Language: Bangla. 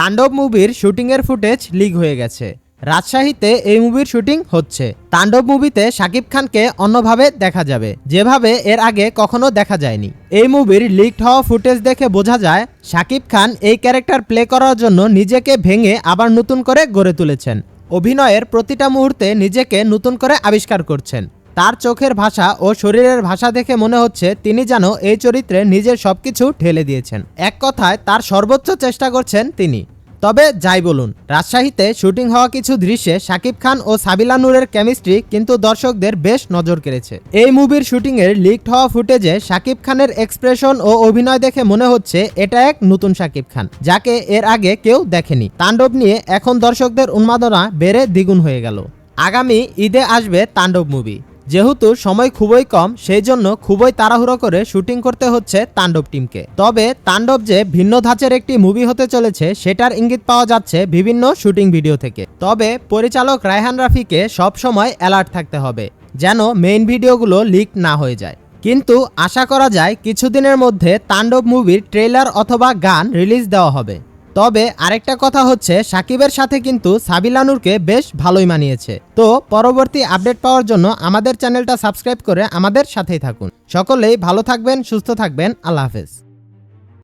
তাণ্ডব মুভির শুটিংয়ের ফুটেজ লিক হয়ে গেছে। রাজশাহীতে এই মুভির শুটিং হচ্ছে। তাণ্ডব মুভিতে শাকিব খানকে অন্যভাবে দেখা যাবে। যেভাবে এর আগে কখনো দেখা যায়নি। এই মুভির লিকড হওয়া ফুটেজ দেখে বোঝা যায়, শাকিব খান এই ক্যারেক্টার প্লে করার জন্য নিজেকে ভেঙে আবার নতুন করে গড়ে তুলেছেন। অভিনয়ের প্রতিটা মুহূর্তে নিজেকে নতুন করে আবিষ্কার করছেন। তার চোখের ভাষা ও শরীরের ভাষা দেখে মনে হচ্ছে তিনি যেন এই চরিত্রে নিজের সবকিছু ঢেলে দিয়েছেন। এক কথায়, তার সর্বোচ্চ চেষ্টা করছেন তিনি। তবে যাই বলুন, রাজশাহীতে শুটিং হওয়া কিছু দৃশ্যে শাকিব খান ও সাবিলা নূরের কেমিস্ট্রি কিন্তু দর্শকদের বেশ নজর কেড়েছে। এই মুভির শুটিংয়ের লিকড হওয়া ফুটেজে শাকিব খানের এক্সপ্রেশন ও অভিনয় দেখে মনে হচ্ছে এটা এক নতুন শাকিব খান, যাকে এর আগে কেউ দেখেনি। তাণ্ডব নিয়ে এখন দর্শকদের উন্মাদনা বেড়ে দ্বিগুণ হয়ে গেল। আগামী ঈদে আসবে তাণ্ডব মুভি। যেহেতু সময় খুবই কম সেই জন্য খুবই তাড়াহুড়ো করে শুটিং করতে হচ্ছে তাণ্ডব টিমকে। তবে তাণ্ডব যে ভিন্ন ধাঁচের একটি মুভি হতে চলেছে, সেটার ইঙ্গিত পাওয়া যাচ্ছে বিভিন্ন শুটিং ভিডিও থেকে। তবে পরিচালক রায়হান রাফিকে সব সময় অ্যালার্ট থাকতে হবে, যেন মেইন ভিডিওগুলো লিক না হয়ে যায়। কিন্তু আশা করা যায়, কিছুদিনের মধ্যে তাণ্ডব মুভির ট্রেলার অথবা গান রিলিজ দেওয়া হবে। তবে আরেকটা কথা হচ্ছে, সাকিবের সাথে কিন্তু সাবিলানুরকে বেশ ভালোই মানিয়েছে। তো পরবর্তী আপডেট পাওয়ার জন্য আমাদের চ্যানেলটা সাবস্ক্রাইব করে আমাদের সাথেই থাকুন। সকলেই ভালো থাকবেন, সুস্থ থাকবেন, আল্লাহ হাফেজ।